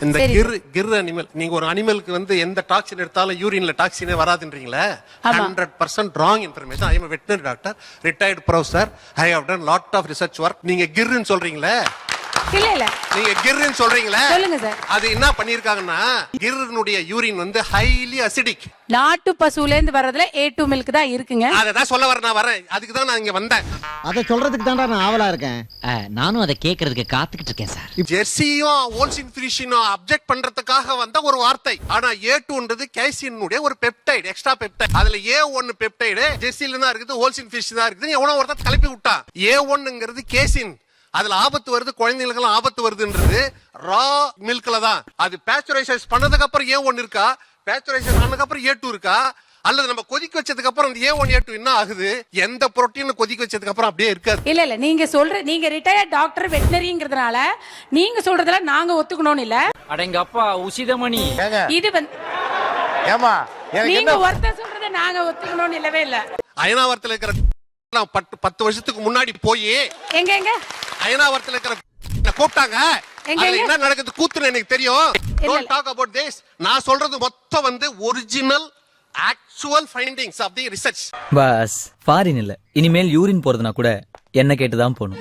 இந்த. கிர் கிர் அனிமல் நீங்க ஒரு அனிமலுக்கு வந்து எந்த டாக்ஸின் எடுத்தாலும் யூரின்ல டாக்ஸினே வராதுன்றீங்களே. Hundred percent wrong information I am veterinary doctor retired professor I have done lot of research work நீங்க கிர்ன்னு சொல்றீங்களே? இல்ல இல்ல. நீங்க கிர்ன்னு சொல்றீங்களே? சொல்லுங்க சார். அது என்ன பண்ணிருக்காங்கன்னா கிர்னுடைய யூரின் வந்து ஹைலி அசிடிக் நாட்டு பசுல இருந்து வர்றதுல ஏ டூ மில்க் தான் இருக்குங்க. அதை தான் சொல்ல வரேன் நான் வரேன். அதுக்கு தான் நான் இங்க வந்தேன். அதை சொல்றதுக்கு தான்டா நான் ஆவலா இருக்கேன். நானும் அதை கேட்கறதுக்கு காத்துக்கிட்டு இருக்கேன் சார். ஜெர்சியும் ஓல்சின் ஃபிரிஷினும் அப்ஜெக்ட் பண்றதுக்காக வந்த ஒரு வார்த்தை. ஆனா ஏ டூன்றது கேசினுடைய ஒரு பெப்டைடு எக்ஸ்ட்ரா பெப்டைட் அதுல ஏ ஒன்னு பெப்டைடு ஜெர்சில தான் இருக்குது ஹோல்சின் ஃபிஷ் தான் இருக்குது. எவனோ ஒருத்தர் கிளப்பி விட்டான். ஏ ஒன்னுங்கிறது கேசின் அதுல ஆபத்து வருது குழந்தைகளுக்கு ஆபத்து வருதுன்றது ரா மில்க்ல தான். அது பேஸ்டரைசைஸ் பண்ணதுக்கு அப்புறம் ஏ ஒன்னு இருக்கா? பேஸ்டரைசைஸ் பண்ணதுக்கு அப்புறம் ஏ டூ இருக்கா? அல்லது நம்ம கொதிக்க வச்சதுக்கு அப்புறம் அந்த ஏ ஒன் ஏ டூ என்ன ஆகுது? எந்த புரோட்டீன் கொதிக்க வச்சதுக்கு அப்புறம் அப்படியே இருக்காது. இல்ல இல்ல நீங்க சொல்ற நீங்க ரிட்டையர்ட் டாக்டர் வெட்டினரிங்கிறதுனால நீங்க சொல்றதுல நாங்க ஒத்துக்கணும்னு இல்ல. அடங்கப்பா உசிதமணி. ஏங்க? இது வந்து ஏமா நீங்க ஒருத்தர் சொல்றத நாங்க ஒத்துக்கணும்னு இல்லவே இல்ல. அயனாவரத்துல இருக்கிற பத்து வருஷத்துக்கு முன்னாடி போய் எங்க எங்க? அயனாவரத்துல இருக்கிற என்ன கூப்பிட்டாங்க? என்ன நடக்குது கூத்துன்னு எனக்கு தெரியும். டோன்ட் டாக் அபவுட் திஸ் நான் சொல்றது மொத்தம் வந்து original actual findings of the research bus foreign இல்ல. இனிமேல் யூரின் போறதுனா கூட என்ன கேட்டு தான் போகணும்.